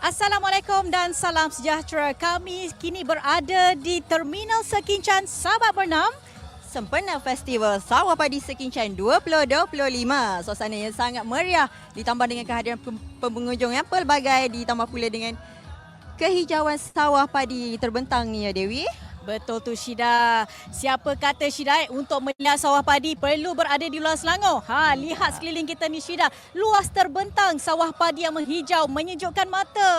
Assalamualaikum dan salam sejahtera. Kami kini berada di Terminal Sekincan Sabak Bernam. Sempena Festival Sawah Padi Sekincan 2025. Suasana yang sangat meriah ditambah dengan kehadiran pengunjung yang pelbagai ditambah pula dengan kehijauan sawah padi terbentang ni ya Dewi. Betul tu Syida. Siapa kata Syida eh, untuk melihat sawah padi perlu berada di luar Selangor. Ha, lihat sekeliling kita ni Syida. Luas terbentang sawah padi yang menghijau menyejukkan mata.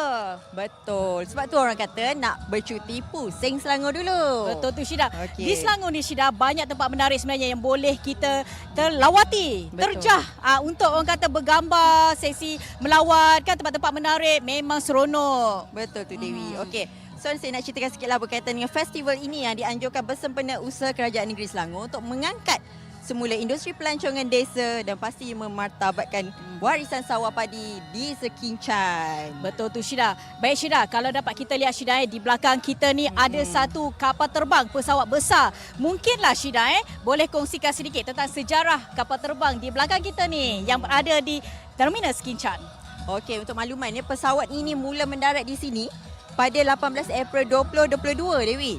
Betul. Sebab tu orang kata nak bercuti pusing Selangor dulu. Betul tu Syida. Di Okey. Selangor ni Syida banyak tempat menarik sebenarnya yang boleh kita terlawati, Betul. terjah uh, untuk orang kata bergambar, sesi melawat kan tempat-tempat menarik memang seronok. Betul tu Dewi. Hmm. Okey. So saya nak ceritakan sikitlah berkaitan dengan festival ini yang dianjurkan bersempena usaha Kerajaan Negeri Selangor untuk mengangkat semula industri pelancongan desa dan pasti memartabatkan warisan sawah padi di Sekincan. Betul tu Syida. Baik Syida, kalau dapat kita lihat Syida eh, di belakang kita ni Hmm. ada satu kapal terbang pesawat besar. Mungkinlah Syida eh boleh kongsikan sedikit tentang sejarah kapal terbang di belakang kita ni yang berada di Terminal Sekincan. Okey, untuk maklumannya pesawat ini mula mendarat di sini pada 18 April 2022 Dewi.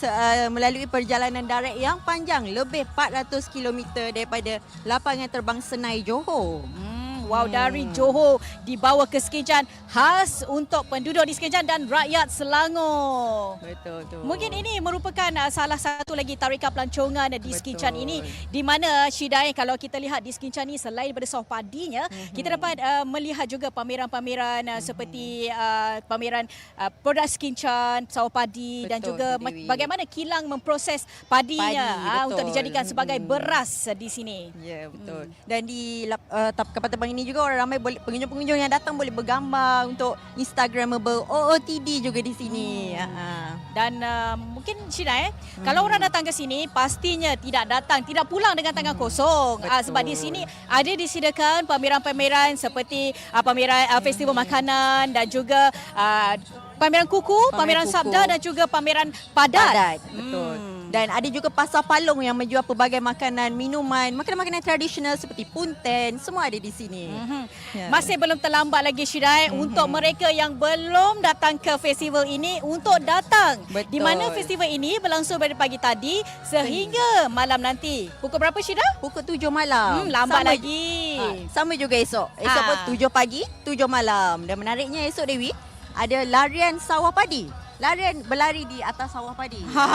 Uh, melalui perjalanan darat yang panjang lebih 400 km daripada lapangan terbang Senai Johor. Hmm, wow Hmm. dari Johor dibawa ke Sekincan khas untuk penduduk di Sekincan dan rakyat Selangor. Betul tu. Mungkin ini merupakan uh, salah satu lagi tarikan pelancongan di Betul. Sekincan ini di mana Syida eh, kalau kita lihat di Sekincan ini selain daripada sawah padinya Mhm. kita dapat uh, melihat juga pameran-pameran uh, seperti uh, pameran uh, produk Sekincan, sawah padi dan Betul juga tu, ma- Dewi. bagaimana kilang memproses padinya Padi, ah, untuk dijadikan sebagai Mhm. beras uh, di sini. Ya, betul. Dan di uh, kapal terbang ini juga orang ramai boleh pengunjung-pengunjung yang datang boleh bergambar untuk Instagramable OOTD juga di sini. Hmm. Ha. Dan uh, mungkin Syida eh, kalau orang datang ke sini pastinya tidak datang, tidak pulang dengan tangan kosong. Uh, sebab di Betul. sini ada disediakan pameran-pameran seperti uh, pameran uh, festival makanan dan juga uh, pameran kuku, pameran, Pameran kuku. sabda dan juga pameran padat. Padat, betul. Hmm. Dan ada juga pasar palung yang menjual pelbagai makanan, minuman, makanan-makanan tradisional seperti punten, semua ada di sini. Mhm. Ya. Masih belum terlambat lagi Syidai Mhm. untuk mereka yang belum datang ke festival ini untuk datang. Betul. Di mana festival ini berlangsung pada pagi tadi sehingga malam nanti. Pukul berapa Syida? Pukul 7 malam. Hmm, lambat Sama- lagi. Ha, sama juga esok. Esok Ah. pun 7 pagi, 7 malam. Dan menariknya esok Dewi, ada larian sawah padi. Larian berlari di atas sawah padi. Ha.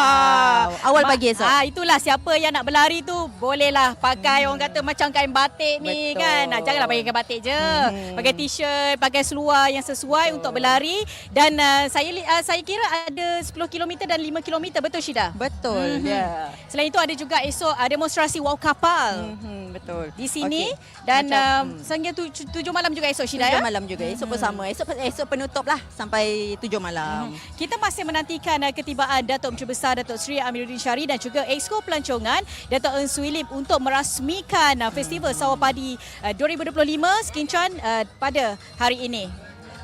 Wow. Awal Ma- pagi esok. Ah itulah siapa yang nak berlari tu bolehlah pakai hmm. orang kata macam kain batik ni Betul. kan. Nah, janganlah pakai kain batik je. Hmm. Pakai t-shirt, pakai seluar yang sesuai Betul. untuk berlari dan uh, saya uh, saya kira ada 10 km dan 5 km betul Syida. Betul. Mhm. Ya. Selain itu ada juga esok uh, demonstrasi wow kapal Mhm, betul. di sini Okey. dan Macam, uh, hmm. sehingga tu, tujuh malam juga esok Syida Tujuh ya. malam juga. Esok pun sama. Esok esok penutup lah sampai tujuh malam. Mhm. Kita masih menantikan uh, ketibaan Datuk Menteri Besar Datuk Seri Amiruddin Syari dan juga Exco Pelancongan Datuk Eun Swee Lim untuk merasmikan uh, Festival Sawah Padi uh, 2025 Sekincan uh, pada hari ini.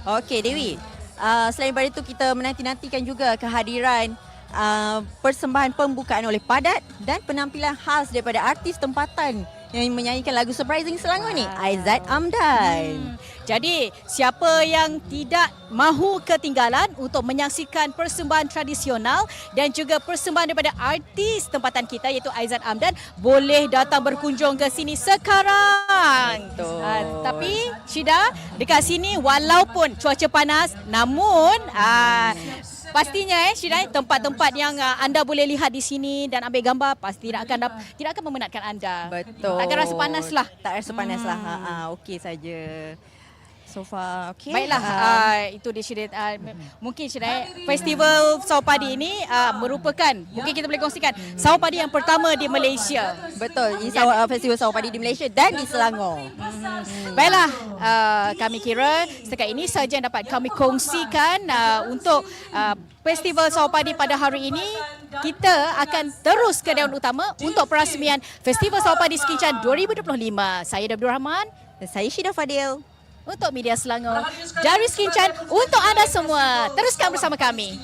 Okey Dewi. Uh, selain daripada itu kita menanti-nantikan juga kehadiran uh, persembahan pembukaan oleh Padat dan penampilan khas daripada artis tempatan yang menyanyikan lagu Surprising Selangor ni. Aizat Amdan. Hmm. Jadi, siapa yang tidak mahu ketinggalan untuk menyaksikan persembahan tradisional dan juga persembahan daripada artis tempatan kita iaitu Aizat Amdan boleh datang berkunjung ke sini sekarang. Betul. Ah, tapi Syida, dekat sini walaupun cuaca panas namun ah, Pastinya eh Syida tempat-tempat yang uh, anda boleh lihat di sini dan ambil gambar pasti tidak akan dap- tidak akan memenatkan anda. Betul. Takkan rasa panas lah. Tak rasa panas lah. Hmm. Ha, ha, okey saja. So far, okey. Baiklah, Ah, uh, itu dia Syirah. Uh, mungkin Syirah, eh, festival Sawah Padi ini uh, merupakan, mungkin kita boleh kongsikan, Sawah Padi yang pertama di Malaysia. betul. Ini sawah, uh, festival sawah padi di Malaysia dan di Selangor. Baiklah, uh, kami kira setakat ini saja yang dapat kami kongsikan uh, untuk uh, Festival Sawah Padi pada hari ini. Kita akan terus ke daun utama untuk perasmian Festival Sawah Padi Sekincan 2025. Saya Abdul Rahman Dan saya Syida Fadil. Untuk Media Selangor. Dari Sekincan untuk anda semua. Teruskan bersama kami.